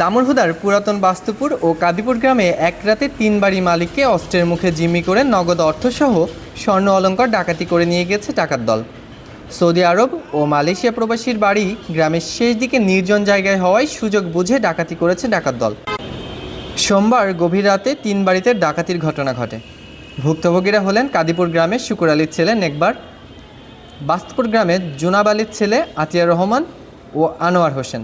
দামুরহুদার পুরাতন বাস্তুপুর ও কাদিপুর গ্রামে এক রাতে তিন বাড়ি মালিককে অস্ত্রের মুখে জিম্মি করে নগদ অর্থসহ স্বর্ণ অলংকার ডাকাতি করে নিয়ে গেছে ডাকাত দল। সৌদি আরব ও মালয়েশিয়া প্রবাসীর বাড়ি গ্রামের শেষ দিকে নির্জন জায়গায় হওয়ায় সুযোগ বুঝে ডাকাতি করেছে ডাকাত দল। সোমবার গভীর রাতে তিন বাড়িতে ডাকাতির ঘটনা ঘটে। ভুক্তভোগীরা হলেন কাদিপুর গ্রামের শুকুর আলীর ছেলে নেকবার, বাস্তপুর গ্রামের জুনাব আলীর ছেলে আতিয়ার রহমান ও আনোয়ার হোসেন।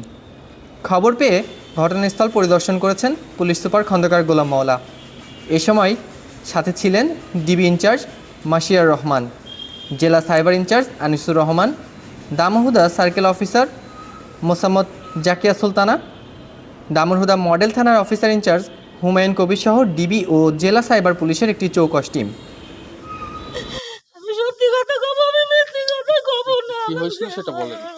খবর পেয়ে ঘটনাস্থল পরিদর্শন করেছেন পুলিশ সুপার খন্দকার গোলাম মাওলা। এ সময় সাথে ছিলেন ডিবি ইনচার্জ মাসিয়ার রহমান জেলা cyber incharge Anisur Rahman Damurhuda circle officer Mosammat Zakia Sultana Damurhuda model থানার অফিসার ইনচার্জ হুমায়ুন কবির সহ ডিবি ও জেলা সাইবার পুলিশের একটি চৌকস টিম। আমি সত্যি কথা কব আমি মিথ্যে কথা কব না। কি হয়েছিল সেটা বলেন।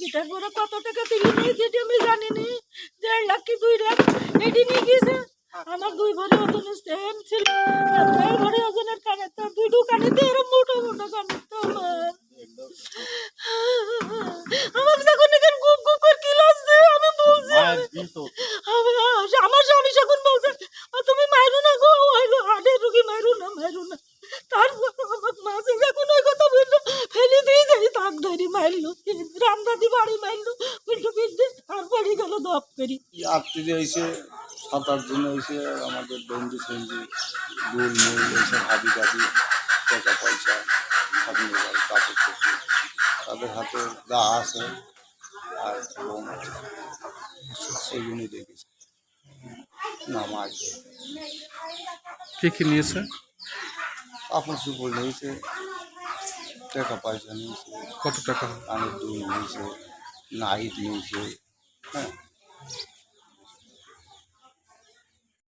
গিটার করে কত টাকা দিলি নিয়ে যেটি আমি জানি নি দেড় লাখ কি দুই লাখ? এটি নিয়ে গিয়েছে। আমার দুই ভরি ওজনের সেম ছিল। আর দেড় ভরি ওজনের কানের তো দুই দু কানে তো এরম মোটো মোটো কানের তো আমার। আমাকে যখন এখানে গুপ গুপ করে কি লাগছে আমি বলছি আমি আমার স্বামী যখন বলছে তুমি মারো না গো হাড়ের রুগী মারো না মারো না। তারপর আমার মাঝে যখন ওই কথা বলল ফেলে দিয়ে যাই তাক ধরি মারলো রামদাদি বাড়ি মারলো উল্টো পিঠে আর বাড়ি গেল দপ করি। আত্মীয় এসে সাত আট জন এসে আমাদের বন্ধু সন্ধু দুল মুল এইসব হাবি দাবি টাকা পয়সা সব নিয়ে কাপড় চোপড় তাদের হাতে গা আছে আর লোম আছে সেইগুলোই দেখেছি। না মাছ কে কি নিয়েছে? কাপড় চোপড় নিয়েছে টাকা পয়সা নিয়েছে। কত টাকা? কানের দুল নিয়েছে নাইট নিয়েছে হ্যাঁ।